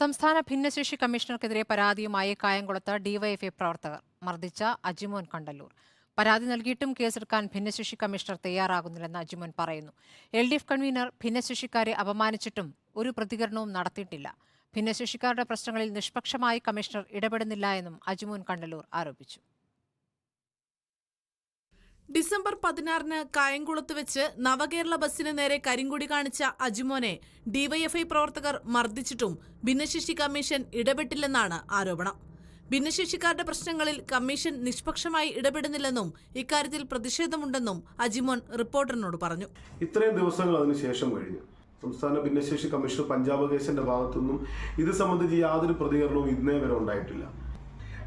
സംസ്ഥാന ഭിന്നശേഷി കമ്മീഷണർക്കെതിരെ പരാതിയുമായി കായംകുളത്ത് ഡിവൈഎഫ്ഐ പ്രവർത്തകർ മർദ്ദിച്ച അജിമോൻ കണ്ടല്ലൂർ. പരാതി നൽകിയിട്ടും കേസെടുക്കാൻ ഭിന്നശേഷി കമ്മീഷണർ തയ്യാറാകുന്നില്ലെന്ന് അജിമോൻ പറയുന്നു. എൽ ഡി എഫ് കൺവീനർ ഭിന്നശേഷിക്കാരെ അപമാനിച്ചിട്ടും ഒരു പ്രതികരണവും നടത്തിയിട്ടില്ല. ഭിന്നശേഷിക്കാരുടെ പ്രശ്നങ്ങളിൽ നിഷ്പക്ഷമായി കമ്മീഷണർ ഇടപെടുന്നില്ല എന്നും അജിമോൻ കണ്ടല്ലൂർ ആരോപിച്ചു. ഡിസംബർ പതിനാറിന് കായംകുളത്ത് വെച്ച് നവകേരള ബസ്സിന് നേരെ കരിങ്കുടി കാണിച്ച അജിമോനെ ഡിവൈഎഫ്ഐ പ്രവർത്തകർ മർദ്ദിച്ചിട്ടും ഭിന്നശേഷി കമ്മീഷൻ ഇടപെട്ടില്ലെന്നാണ് ആരോപണം. ഭിന്നശേഷിക്കാരുടെ പ്രശ്നങ്ങളിൽ കമ്മീഷൻ നിഷ്പക്ഷമായി ഇടപെടുന്നില്ലെന്നും ഇക്കാര്യത്തിൽ പ്രതിഷേധമുണ്ടെന്നും അജിമോൻ റിപ്പോർട്ടറിനോട് പറഞ്ഞു. ഇത്രയും ദിവസങ്ങൾ അതിനുശേഷം കഴിഞ്ഞു. സംസ്ഥാന ഭിന്നശേഷി കമ്മീഷണർ പഞ്ചാബ് കേസിന്റെ ഭാഗത്തുനിന്നും ഇത് സംബന്ധിച്ച് യാതൊരു പ്രതികരണവും ഇന്നേ വരെ ഉണ്ടായിട്ടില്ല.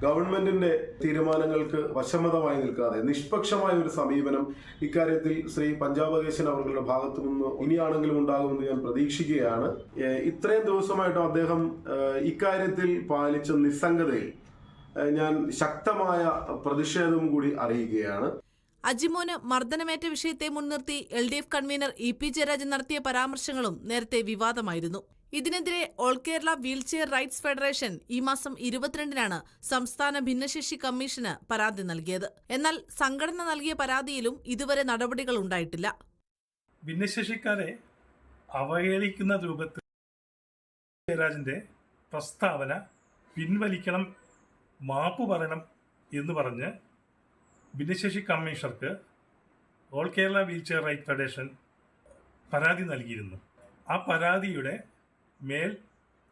ഗവൺമെന്റിന്റെ തീരുമാനങ്ങൾക്ക് വശമതമായി നിൽക്കാതെ നിഷ്പക്ഷമായ ഒരു സമീപനം ഇക്കാര്യത്തിൽ ശ്രീ പഞ്ചാബ് കേശൻ അവരുടെ ഭാഗത്തു നിന്ന് ഇനിയാണെങ്കിലും ഉണ്ടാകുമെന്ന് ഞാൻ പ്രതീക്ഷിക്കുകയാണ്. ഇത്രയും ദിവസമായിട്ടും അദ്ദേഹം ഇക്കാര്യത്തിൽ പാലിച്ച നിസ്സംഗതയിൽ ഞാൻ ശക്തമായ പ്രതിഷേധവും കൂടി അറിയിക്കുകയാണ്. അജിമോന് മർദ്ദനമേറ്റ വിഷയത്തെ മുൻനിർത്തി L D F convener E P Jayarajan നടത്തിയ പരാമർശങ്ങളും നേരത്തെ വിവാദമായിരുന്നു. ഇതിനെതിരെ all Kerala wheelchair rights federation ഈ മാസം ഇരുപത്തിരണ്ടിനാണ് സംസ്ഥാന ഭിന്നശേഷി കമ്മീഷന് പരാതി നൽകിയത്. എന്നാൽ സംഘടന നൽകിയ പരാതിയിലും ഇതുവരെ നടപടികൾ ഉണ്ടായിട്ടില്ല. ഭിന്നശേഷിക്കാരെ അവഹേളിക്കുന്ന രൂപത്തിൽ ജയരാജന്റെ പ്രസ്താവന പിൻവലിക്കണം മാപ്പ് പറയണം എന്ന് പറഞ്ഞ് ഭിന്നശേഷി കമ്മീഷണർക്ക് all Kerala wheelchair right federation പരാതി നൽകിയിരുന്നു. ആ പരാതിയുടെ മേൽ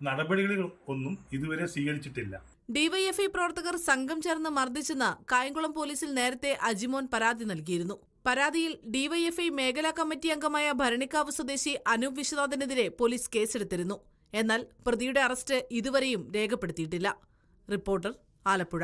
നടപടികൾ ഒന്നും ഇതുവരെ സ്വീകരിച്ചിട്ടില്ല. ഡിവൈഎഫ്ഐ പ്രവർത്തകർ സംഘം ചേർന്ന് മർദ്ദിച്ചെന്ന് കായംകുളം പോലീസിൽ നേരത്തെ അജിമോൻ പരാതി നൽകിയിരുന്നു. പരാതിയിൽ ഡിവൈഎഫ്ഐ മേഖലാ കമ്മിറ്റി അംഗമായ ഭരണിക്കാവ് സ്വദേശി അനൂപ് വിശ്വനാഥിനെതിരെ പോലീസ് കേസെടുത്തിരുന്നു. എന്നാൽ പ്രതിയുടെ അറസ്റ്റ് ഇതുവരെയും രേഖപ്പെടുത്തിയിട്ടില്ല. റിപ്പോർട്ടർ ആലപ്പുഴ.